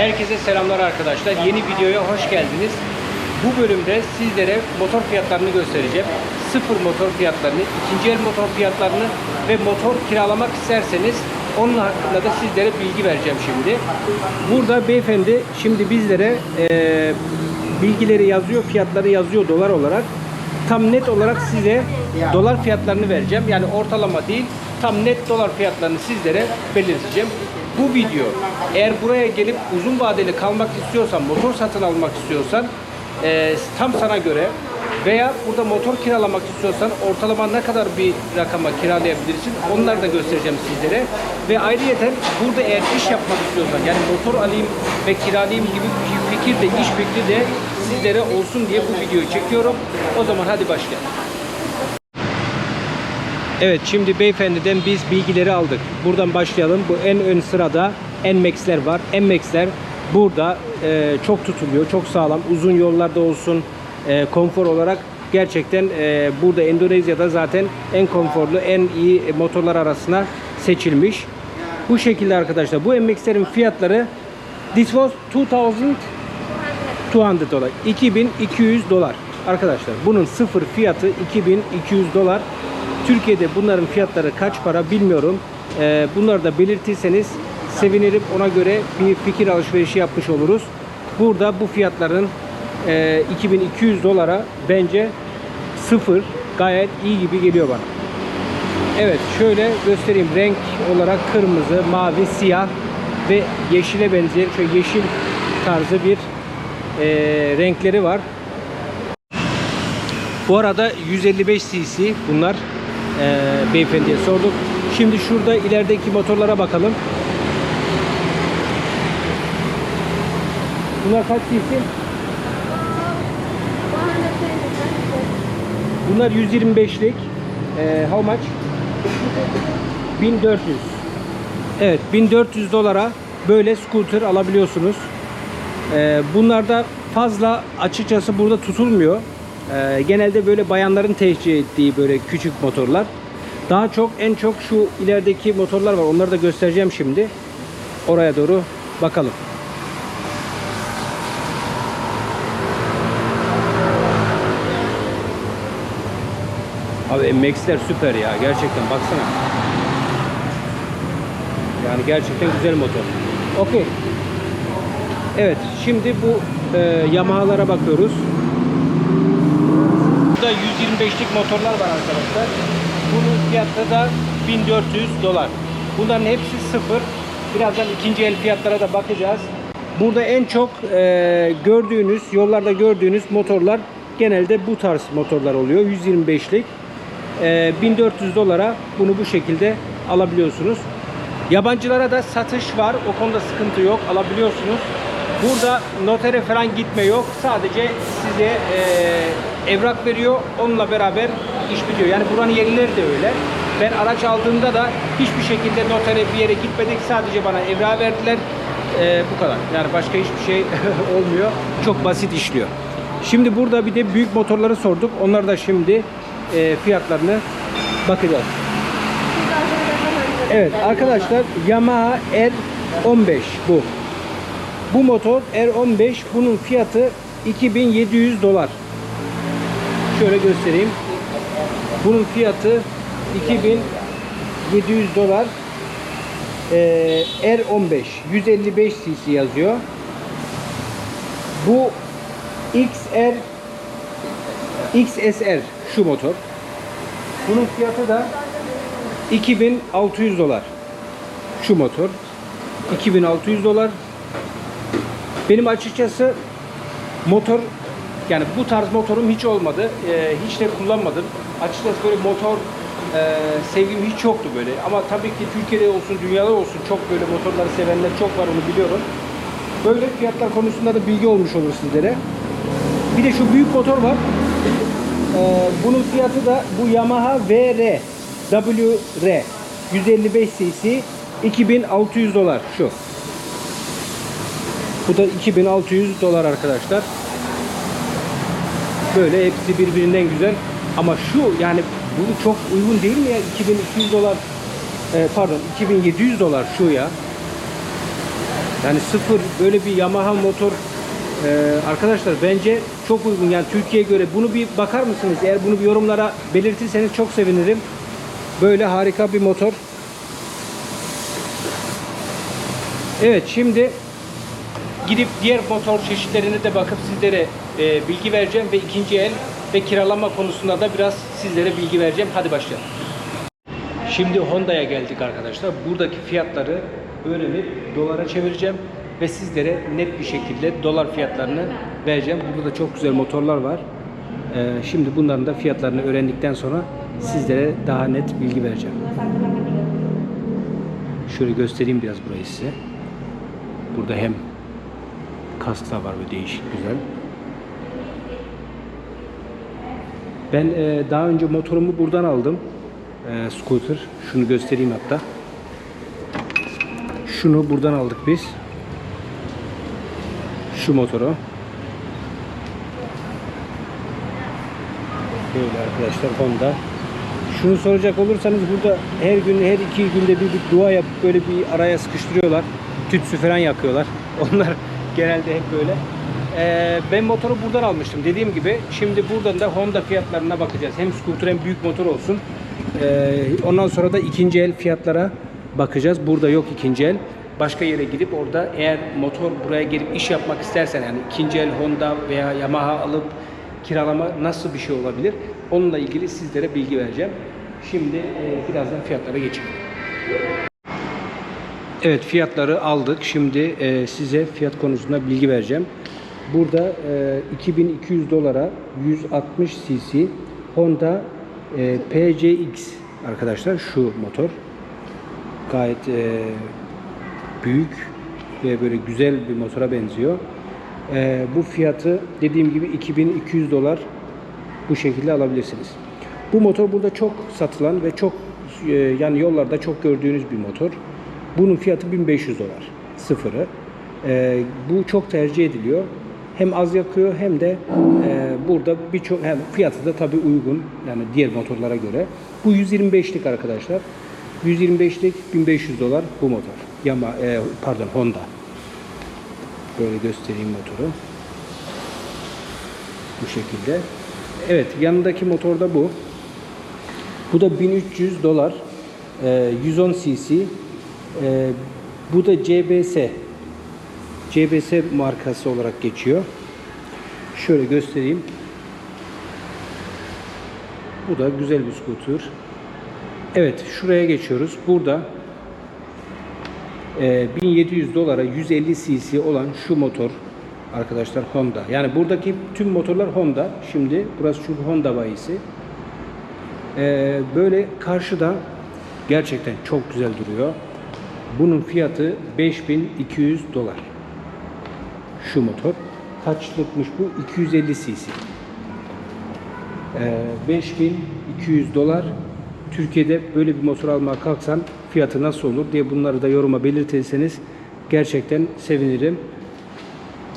Herkese selamlar arkadaşlar. Yeni videoya hoş geldiniz. Bu bölümde sizlere motor fiyatlarını göstereceğim. Sıfır motor fiyatlarını, ikinci el motor fiyatlarını ve motor kiralamak isterseniz onun hakkında da sizlere bilgi vereceğim şimdi. Burada beyefendi şimdi bizlere eee, bilgileri yazıyor, fiyatları yazıyor dolar olarak. Tam net olarak size dolar fiyatlarını vereceğim. Yani ortalama değil, tam net dolar fiyatlarını sizlere belirteceğim. Bu video eğer buraya gelip uzun vadeli kalmak istiyorsan, motor satın almak istiyorsan eee, tam sana göre veya burada motor kiralamak istiyorsan ortalama ne kadar bir rakama kiralayabilirsin onları da göstereceğim sizlere. Ve ayrıyeten burada eğer iş yapmak istiyorsan yani motor alayım ve kiralayayım gibi bir fikir de iş fikri de sizlere olsun diye bu videoyu çekiyorum. O zaman hadi başlayalım. Evet şimdi beyefendiden biz bilgileri aldık. Buradan başlayalım. Bu en ön sırada NMAX'ler var. NMAX'ler burada e, çok tutuluyor. Çok sağlam. Uzun yollarda olsun e, konfor olarak gerçekten e, burada Endonezya'da zaten en konforlu, en iyi motorlar arasına seçilmiş. Bu şekilde arkadaşlar. Bu NMAX'lerin fiyatları this was 2000 200 dolar. 2200 dolar. Arkadaşlar bunun sıfır fiyatı 2200 dolar. Türkiye'de bunların fiyatları kaç para bilmiyorum. Ee, bunları da belirtirseniz sevinirim. Ona göre bir fikir alışverişi yapmış oluruz. Burada bu fiyatların e, 2200 dolara bence sıfır gayet iyi gibi geliyor bana. Evet şöyle göstereyim. Renk olarak kırmızı, mavi, siyah ve yeşile benzeyen şöyle yeşil tarzı bir e, renkleri var. Bu arada 155 cc bunlar e, beyefendiye sorduk. Şimdi şurada ilerideki motorlara bakalım. Bunlar kaç cc? Bunlar 125'lik. E, how much? 1400. Evet 1400 dolara böyle scooter alabiliyorsunuz. Ee, bunlarda fazla açıkçası burada tutulmuyor. Ee, genelde böyle bayanların tercih ettiği böyle küçük motorlar. Daha çok en çok şu ilerideki motorlar var. Onları da göstereceğim şimdi. Oraya doğru bakalım. Abi MX'ler süper ya. Gerçekten baksana. Yani gerçekten güzel motor. Okey. Evet, şimdi bu e, Yamaha'lara bakıyoruz. Burada 125'lik motorlar var arkadaşlar. Bunun fiyatı da 1400 dolar. Bunların hepsi sıfır. Birazdan ikinci el fiyatlara da bakacağız. Burada en çok e, gördüğünüz, yollarda gördüğünüz motorlar genelde bu tarz motorlar oluyor. 125'lik. E, 1400 dolara bunu bu şekilde alabiliyorsunuz. Yabancılara da satış var. O konuda sıkıntı yok. Alabiliyorsunuz. Burada notere falan gitme yok. Sadece size e, evrak veriyor. Onunla beraber iş bitiyor. Yani buranın yerlileri de öyle. Ben araç aldığımda da hiçbir şekilde notere bir yere gitmedik. Sadece bana evrağı verdiler. E, bu kadar. Yani başka hiçbir şey olmuyor. Çok basit işliyor. Şimdi burada bir de büyük motorları sorduk. Onlar da şimdi e, fiyatlarını bakacağız. Evet arkadaşlar Yamaha R15 bu. Bu motor R15 bunun fiyatı 2700 dolar. Şöyle göstereyim. Bunun fiyatı 2700 dolar. Ee, R15 155 cc yazıyor. Bu XR XSR şu motor. Bunun fiyatı da 2600 dolar. Şu motor. 2600 dolar. Benim açıkçası motor yani bu tarz motorum hiç olmadı. Ee, hiç de kullanmadım. Açıkçası böyle motor e, sevgim hiç yoktu böyle. Ama tabii ki Türkiye'de olsun, dünyada olsun çok böyle motorları sevenler çok var onu biliyorum. Böyle fiyatlar konusunda da bilgi olmuş olur sizlere. Bir de şu büyük motor var. Ee, bunun fiyatı da bu Yamaha VR WR 155 cc 2600 dolar şu. Bu da 2600 dolar arkadaşlar. Böyle hepsi birbirinden güzel. Ama şu yani bu çok uygun değil mi ya? 2200 dolar e, pardon 2700 dolar şu ya. Yani sıfır böyle bir Yamaha motor e, arkadaşlar bence çok uygun. Yani Türkiye'ye göre bunu bir bakar mısınız? Eğer bunu bir yorumlara belirtirseniz çok sevinirim. Böyle harika bir motor. Evet şimdi gidip diğer motor çeşitlerine de bakıp sizlere e, bilgi vereceğim ve ikinci el ve kiralama konusunda da biraz sizlere bilgi vereceğim. Hadi başlayalım. Şimdi Honda'ya geldik arkadaşlar. Buradaki fiyatları öğrenip dolara çevireceğim ve sizlere net bir şekilde dolar fiyatlarını vereceğim. Burada da çok güzel motorlar var. Ee, şimdi bunların da fiyatlarını öğrendikten sonra sizlere daha net bilgi vereceğim. Şöyle göstereyim biraz burayı size. Burada hem kasklar var ve değişik güzel. Ben e, daha önce motorumu buradan aldım. E, scooter. Şunu göstereyim hatta. Şunu buradan aldık biz. Şu motoru. Böyle arkadaşlar Honda. Şunu soracak olursanız burada her gün her iki günde bir, bir dua yapıp böyle bir araya sıkıştırıyorlar. Tütsü falan yakıyorlar. Onlar genelde hep böyle. Ee, ben motoru buradan almıştım dediğim gibi. Şimdi buradan da Honda fiyatlarına bakacağız. Hem scooter hem büyük motor olsun. Ee, ondan sonra da ikinci el fiyatlara bakacağız. Burada yok ikinci el. Başka yere gidip orada eğer motor buraya gelip iş yapmak istersen yani ikinci el Honda veya Yamaha alıp kiralama nasıl bir şey olabilir? Onunla ilgili sizlere bilgi vereceğim. Şimdi e, birazdan fiyatlara geçelim. Evet fiyatları aldık. Şimdi e, size fiyat konusunda bilgi vereceğim. Burada e, 2200 dolara 160 cc Honda e, PCX arkadaşlar şu motor. Gayet e, büyük ve böyle güzel bir motora benziyor. E, bu fiyatı dediğim gibi 2200 dolar bu şekilde alabilirsiniz. Bu motor burada çok satılan ve çok e, yani yollarda çok gördüğünüz bir motor. Bunun fiyatı 1500 dolar. Sıfırı. E, bu çok tercih ediliyor. Hem az yakıyor hem de e, burada birçok hem fiyatı da tabii uygun yani diğer motorlara göre. Bu 125'lik arkadaşlar. 125'lik 1500 dolar bu motor. Yama e, pardon Honda. Böyle göstereyim motoru. Bu şekilde. Evet yanındaki motor da bu. Bu da 1300 dolar. e, 110 cc. E, bu da CBS. CBS markası olarak geçiyor. Şöyle göstereyim. Bu da güzel bir scooter. Evet şuraya geçiyoruz. Burada e, 1700 dolara 150 cc olan şu motor arkadaşlar Honda. Yani buradaki tüm motorlar Honda. Şimdi burası şu Honda bayisi. E, böyle karşıda gerçekten çok güzel duruyor. Bunun fiyatı 5200 dolar. Şu motor. Kaçlıkmış bu? 250 cc. Ee, 5200 dolar. Türkiye'de böyle bir motor almaya kalksan fiyatı nasıl olur diye bunları da yoruma belirtirseniz gerçekten sevinirim.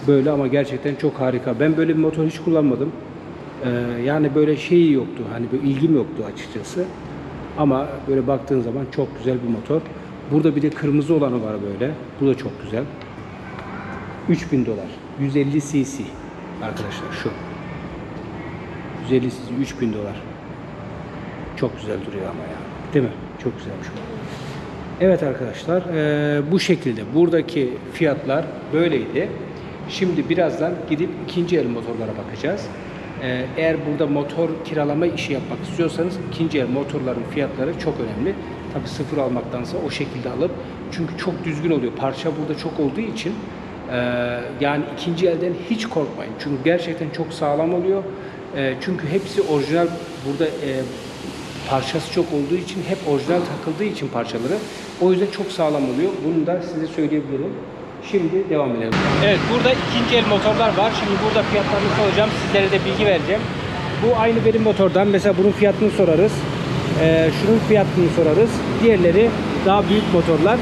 Böyle ama gerçekten çok harika. Ben böyle bir motor hiç kullanmadım. Ee, yani böyle şeyi yoktu. Hani böyle ilgim yoktu açıkçası. Ama böyle baktığın zaman çok güzel bir motor. Burada bir de kırmızı olanı var böyle. Bu da çok güzel. 3000 dolar. 150 cc arkadaşlar şu. 150 cc 3000 dolar. Çok güzel duruyor ama ya. Değil mi? Çok güzelmiş. Evet arkadaşlar eee, bu şekilde buradaki fiyatlar böyleydi. Şimdi birazdan gidip ikinci el motorlara bakacağız. Eee, eğer burada motor kiralama işi yapmak istiyorsanız ikinci el motorların fiyatları çok önemli. Tabi sıfır almaktansa o şekilde alıp çünkü çok düzgün oluyor. Parça burada çok olduğu için yani ikinci elden hiç korkmayın. Çünkü gerçekten çok sağlam oluyor. Eee, çünkü hepsi orijinal burada eee, parçası çok olduğu için hep orijinal takıldığı için parçaları o yüzden çok sağlam oluyor. Bunu da size söyleyebilirim. Şimdi devam edelim. Evet burada ikinci el motorlar var. Şimdi burada fiyatlarını soracağım. Sizlere de bilgi vereceğim. Bu aynı benim motordan. Mesela bunun fiyatını sorarız. Ee, şunun fiyatını sorarız. Diğerleri daha büyük motorlar.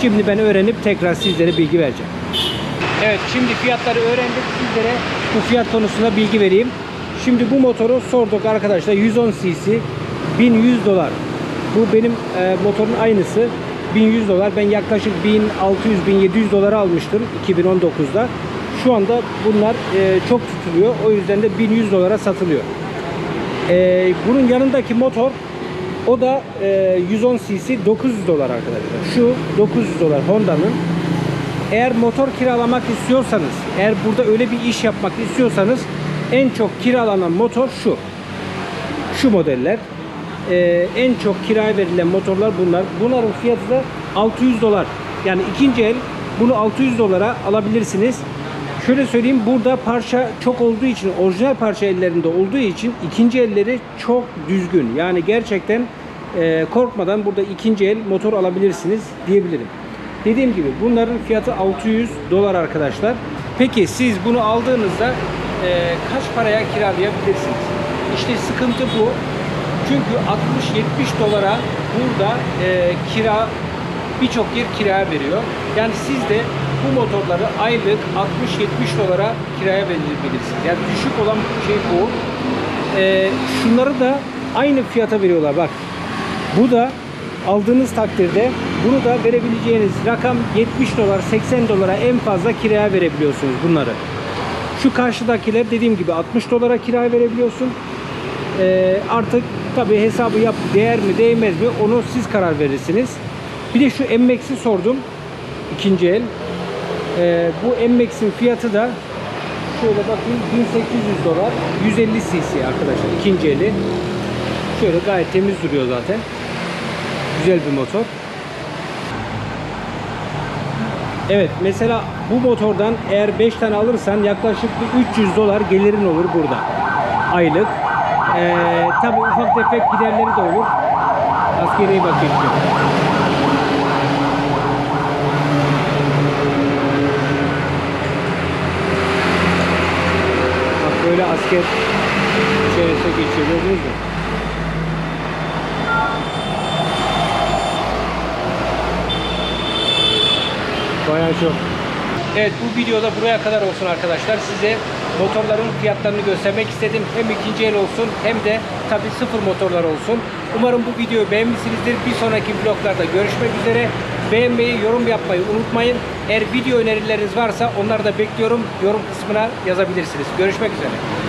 Şimdi ben öğrenip tekrar sizlere bilgi vereceğim. Evet şimdi fiyatları öğrendik. Sizlere bu fiyat konusunda bilgi vereyim. Şimdi bu motoru sorduk arkadaşlar. 110 cc 1100 dolar. Bu benim e, motorun aynısı. 1100 dolar. Ben yaklaşık 1600-1700 dolara almıştım 2019'da. Şu anda bunlar e, çok tutuluyor. O yüzden de 1100 dolara satılıyor. E, bunun yanındaki motor o da e, 110 cc 900 dolar arkadaşlar. Şu 900 dolar Honda'nın. Eğer motor kiralamak istiyorsanız, eğer burada öyle bir iş yapmak istiyorsanız en çok kiralanan motor şu. Şu modeller. Ee, en çok kiraya verilen motorlar bunlar. Bunların fiyatı da 600 dolar. Yani ikinci el bunu 600 dolara alabilirsiniz. Şöyle söyleyeyim burada parça çok olduğu için orijinal parça ellerinde olduğu için ikinci elleri çok düzgün. Yani gerçekten e, korkmadan burada ikinci el motor alabilirsiniz diyebilirim. Dediğim gibi bunların fiyatı 600 dolar arkadaşlar. Peki siz bunu aldığınızda e, kaç paraya kiralayabilirsiniz? İşte sıkıntı bu. Çünkü 60-70 dolara burada e, kira birçok yer kiraya veriyor. Yani siz de bu motorları aylık 60-70 dolara kiraya verebilirsiniz. Yani düşük olan şey bu. E, şunları da aynı fiyata veriyorlar bak. Bu da aldığınız takdirde bunu da verebileceğiniz rakam 70 dolar 80 dolara en fazla kiraya verebiliyorsunuz bunları. Şu karşıdakiler dediğim gibi 60 dolara kiraya verebiliyorsun. Ee, artık tabi hesabı yap değer mi değmez mi onu siz karar verirsiniz. Bir de şu MX'i sordum. ikinci el. Ee, bu MX'in fiyatı da şöyle bakayım 1800 dolar 150 cc arkadaşlar ikinci eli. Şöyle gayet temiz duruyor zaten. Güzel bir motor. Evet mesela bu motordan eğer 5 tane alırsan yaklaşık bir 300 dolar gelirin olur burada. Aylık. Ee, tabi ufak tefek giderleri de olur. Askeriye bakayım. Bak böyle asker içerisine geçiyor gördünüz mü? Bayağı çok. Evet bu videoda buraya kadar olsun arkadaşlar. Size motorların fiyatlarını göstermek istedim. Hem ikinci el olsun hem de tabi sıfır motorlar olsun. Umarım bu videoyu beğenmişsinizdir. Bir sonraki vloglarda görüşmek üzere. Beğenmeyi, yorum yapmayı unutmayın. Eğer video önerileriniz varsa onları da bekliyorum. Yorum kısmına yazabilirsiniz. Görüşmek üzere.